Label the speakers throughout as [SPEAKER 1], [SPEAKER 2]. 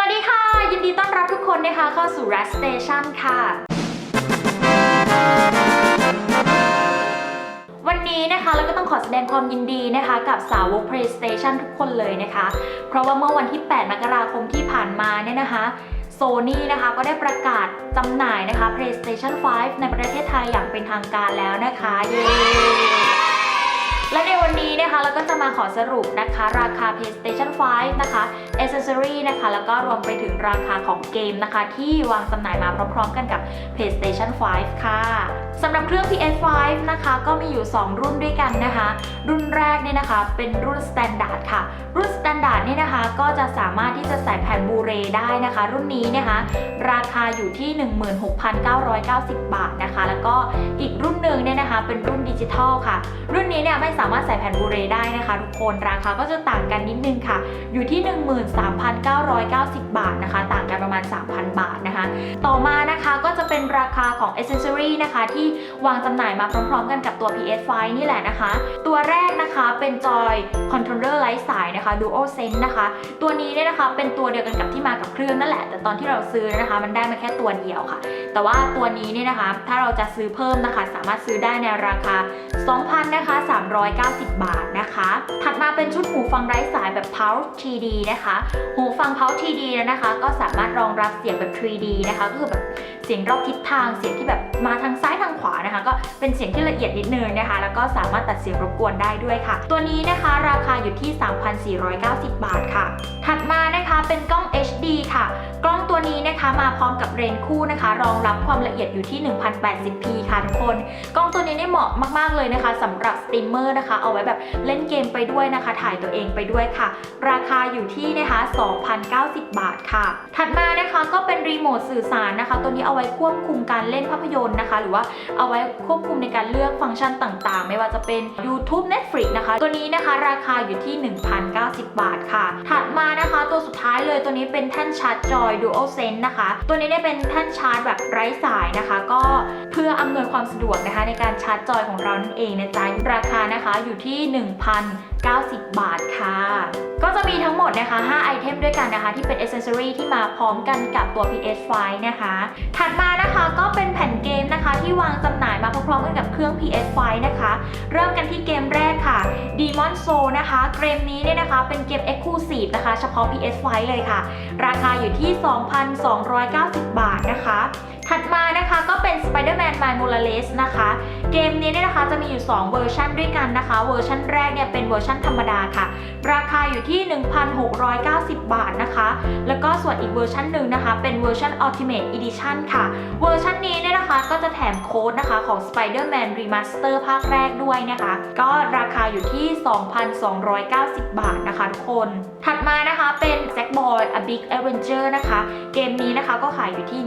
[SPEAKER 1] สวัสดีค่ะ ยินดีต้อนรับทุกคนนะคะเข้าสู่ Rat Station ค่ะ วันนี้นะคะเราก็ต้องขอแสดงความยินดีนะคะ กับสาวก PlayStation ทุกคนเลยนะคะ เพราะว่าเมื่อวันที่ 8 มกราคมที่ผ่านมาเนี่ยนะคะโซนี่นะคะก็ได้ประกาศจำหน่ายนะคะ PlayStation 5 ในประเทศไทยอย่างเป็นทางการแล้วนะคะ เย้ และในวันนี้นะคะเราก็จะมาขอสรุปนะคะราคา PlayStation 5 นะคะ Accessory นะคะ แล้วก็รวมไปถึงราคาของเกมนะคะ ที่วางจำหน่ายมาพร้อมๆ กันกับ PlayStation 5 ค่ะสำหรับเครื่อง PS5 นะคะก็มีอยู่ 2 รุ่นด้วยกันนะคะ รุ่นแรกเนี่ยนะคะเป็นรุ่น Standard ค่ะ รุ่น Standard เนี่ยนะคะก็จะสามารถที่จะใส่แผ่นบูเรได้นะคะ รุ่นนี้นะคะราคาอยู่ที่ 16,990 บาทนะคะ แล้วก็อีกรุ่นหนึ่งเนี่ยนะคะเป็นรุ่นดิจิทัลค่ะ รุ่นนี้เนี่ยไม่สามารถใส่แผ่นบูเรได้นะคะ ทุกคนราคาก็จะต่างกันนิดนึงค่ะ อยู่ที่ 13,990 บาทนะคะ ต่างกันประมาณ 3,000 บาทนะคะ ต่อมานะคะก็จะเป็นราคาของ Accessory นะคะ ที่วางจำหน่ายมาพร้อมๆกันกับตัว PS5 นี่แหละนะคะ ตัวแรกนะคะเป็นจอย Controller ไร้สายนะคะ Dual Sense นะคะ ตัวนี้เนี่ยนะคะเป็นตัวเดียวกันกับที่มากับเครื่องนั่นแหละ แต่ตอนที่เราซื้อนะคะ มันได้มาแค่ตัวเดียวค่ะ แต่ว่าตัวนี้เนี่ยนะคะ ถ้าเราจะซื้อเพิ่มนะคะ สามารถซื้อได้ในราคา 2,000นะคะ190 บาทนะคะ ถัดมาเป็นชุดหูฟังไร้สายแบบ Pulse 3D นะคะ หูฟัง Pulse 3D แล้วนะคะ ก็สามารถรองรับเสียงแบบ 3D นะคะ ก็คือแบบเสียงรอบทิศทาง เสียงที่แบบมาทางซ้ายทางขวานะคะ ก็เป็นเสียงที่ละเอียดนิดนึงนะคะ แล้วก็สามารถตัดเสียงรบกวนได้ด้วยค่ะ ตัวนี้นะคะราคาอยู่ที่ 3,490 บาทค่ะ ถัดมานะ เป็นกล้อง HD ค่ะ กล้องตัวนี้นะคะมาพร้อมกับเรนส์คู่นะคะ รองรับความละเอียดอยู่ที่ 1080p ค่ะทุกคน กล้องตัวนี้เนี่ยเหมาะมากๆเลยนะคะสำหรับสตรีมเมอร์นะคะ เอาไว้แบบเล่นเกมไปด้วยนะคะ ถ่ายตัวเองไปด้วยค่ะ ราคาอยู่ที่นะคะ2,090 บาทค่ะ ถัดมานะคะก็เป็นรีโมทสื่อสารนะคะ ตัวนี้เอาไว้ควบคุมการเล่นภาพยนตร์นะคะ หรือว่าเอาไว้ควบคุมในการเลือกฟังก์ชันต่างๆ ไม่ว่าจะเป็น YouTube Netflix นะคะ ตัวนี้นะคะราคาอยู่ที่ 1,090 บาทค่ะ ถัดมานะคะตัวสุดท้ายท้ายเลยตัวนี้เป็นแท่นชาร์จจอย Dual Sense นะคะ ตัวนี้เนี่ยเป็นแท่นชาร์จแบบไร้สายนะคะ ก็เพื่ออำนวยความสะดวกนะคะในการชาร์จจอยของเรานั่นเองนะจ๊ะราคานะคะอยู่ที่ 1,090 บาทค่ะ ก็จะมีทั้งหมดนะคะ 5 ไอเทมด้วยกันนะคะ ที่เป็น accessory ที่มาพร้อมกันกับตัว PS5 นะคะ ถัดมานะคะก็เป็นแผ่นเกมนะคะ ที่วางจำหน่ายมาพร้อมๆกันกับเครื่อง PS5 นะคะ เริ่มกันที่เกมแรกค่ะ Demon Soul นะคะ เกมนี้เนี่ยนะคะเป็นเกม Exclusive นะคะ เฉพาะ PS5 ช้เลยค่ะ ราคาอยู่ที่ 2,290 บาทนะคะ ถัดมานะคะก็เป็น Spider-Man m i Morales นะคะ เกมนี้เนี่ยนะคะจะมีอยู่ 2 เวอร์ชันด้วยกันนะคะ เวอร์ชันแรกเนี่ยเป็นเวอร์ชันธรรมดาค่ะ ราคาอยู่ที่ 1,690 บาทนะคะ แล้วก็ส่วนอีกเวอร์ชันหนึ่งนะคะ เป็นเวอร์ชัน Ultimate Edition ค่ะ เวอร์ชันนี้เนี่ยนะคะก็จะแถมโค้ดนะคะของ Spider-Man Remaster ภาคแรกด้วยนะคะ ก็ราคาอยู่ที่ 2,290 บาทนะคะทุกคน ถัดมานะคะเป็น Sackboy A Big Adventure นะคะ เกมนี้นะคะก็ขายอยู่ที่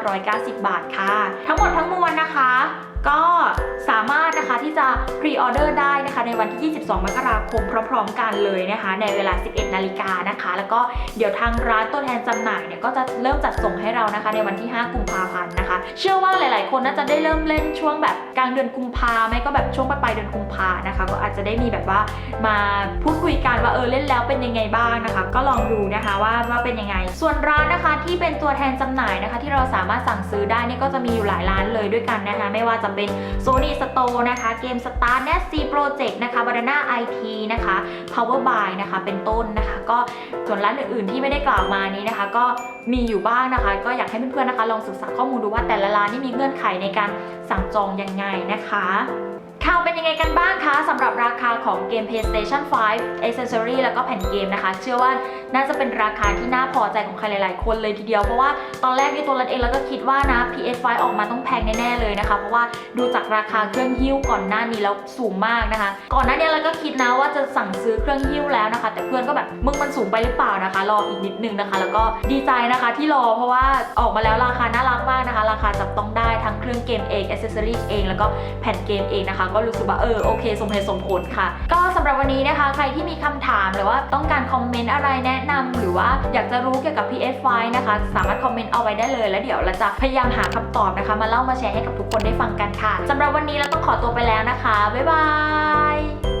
[SPEAKER 1] 1,990 บาทค่ะ ทั้งหมดทั้งมวลนะคะ ก็สามารถนะคะที่จะพรีออเดอร์ได้นะคะในวันที่ 22 มกราคมพร้อม ๆ กันเลยนะคะ ในเวลา 11 นาฬิกานะคะ แล้วก็เดี๋ยวทางร้านตัวแทนจำหน่ายเนี่ยก็จะเริ่มจัดส่งให้เรานะคะ ในวันที่ 5 กุมภาพันธ์นะคะ เชื่อว่าหลาย ๆ คนน่าจะได้เริ่มเล่นช่วงแบบกลางเดือนกุมภาไม่ก็แบบช่วงปลายเดือนกุมภานะคะ ก็อาจจะได้มีแบบว่ามาพูดคุยกันว่าเออเล่นแล้วเป็นยังไงบ้างนะคะ ก็ลองดูนะคะว่าว่าเป็นยังไง ส่วนร้านนะคะที่เป็นตัวแทนจำหน่ายนะคะ ที่เราสามารถสั่งซื้อได้นี่ก็จะมีอยู่หลายร้านเลยด้วยกันนะคะ ไม่ว่าจะเป็น Sony Store นะคะ เกม Star n e t C Project นะคะ Banana IT นะคะ Power Buy นะคะ เป็นต้นนะคะ ก็ส่วนร้านอื่นๆที่ไม่ได้กล่าวมานี้นะคะ ก็มีอยู่บ้างนะคะ ก็อยากให้เพื่อนๆนะคะ ลองศึกษาข้อมูลดูว่าแต่ละร้านนี่มีเงื่อนไขในการสั่งจองยังไงนะคะ ข่าวเป็นยังไงกันบ้างคะสำหรับราคาของเกม PlayStation 5 Accessory แล้วก็แผ่นเกมนะคะ เชื่อว่าน่าจะเป็นราคาที่น่าพอใจของใครหลาย ๆ คนเลยทีเดียวเพราะว่าตอนแรกในตัวรันเองแล้วก็คิดว่านะ PS5 ออกมาต้องแพงแน่ ๆ เลยนะคะ เพราะว่าดูจากราคาเครื่องหิ้วก่อนหน้านี้แล้วสูงมากนะคะ ก่อนหน้านี้เราก็คิดนะว่าจะสั่งซื้อเครื่องหิ้วแล้วนะคะ แต่เพื่อนก็แบบมึงมันสูงไปหรือเปล่านะคะ รออีกนิดนึงนะคะ แล้วก็ดีใจนะคะที่รอเพราะว่าออกมาแล้วราคาน่ารักมากนะคะ ราคาจับต้องได้ เครื่องเกมเอง accessory เอง แล้วก็แผ่นเกมเองนะคะ ก็รู้สึกว่าเออโอเค สมเหตุสมผลค่ะ ก็สำหรับวันนี้นะคะ ใครที่มีคำถามหรือว่าต้องการคอมเมนต์อะไรแนะนำหรือว่าอยากจะรู้เกี่ยวกับ PS5 นะคะ สามารถคอมเมนต์เอาไว้ได้เลย แล้วเดี๋ยวเราจะพยายามหาคำตอบนะคะ มาเล่ามาแชร์ให้กับทุกคนได้ฟังกันค่ะสำหรับวันนี้เราต้องขอตัวไปแล้วนะคะบ๊ายบาย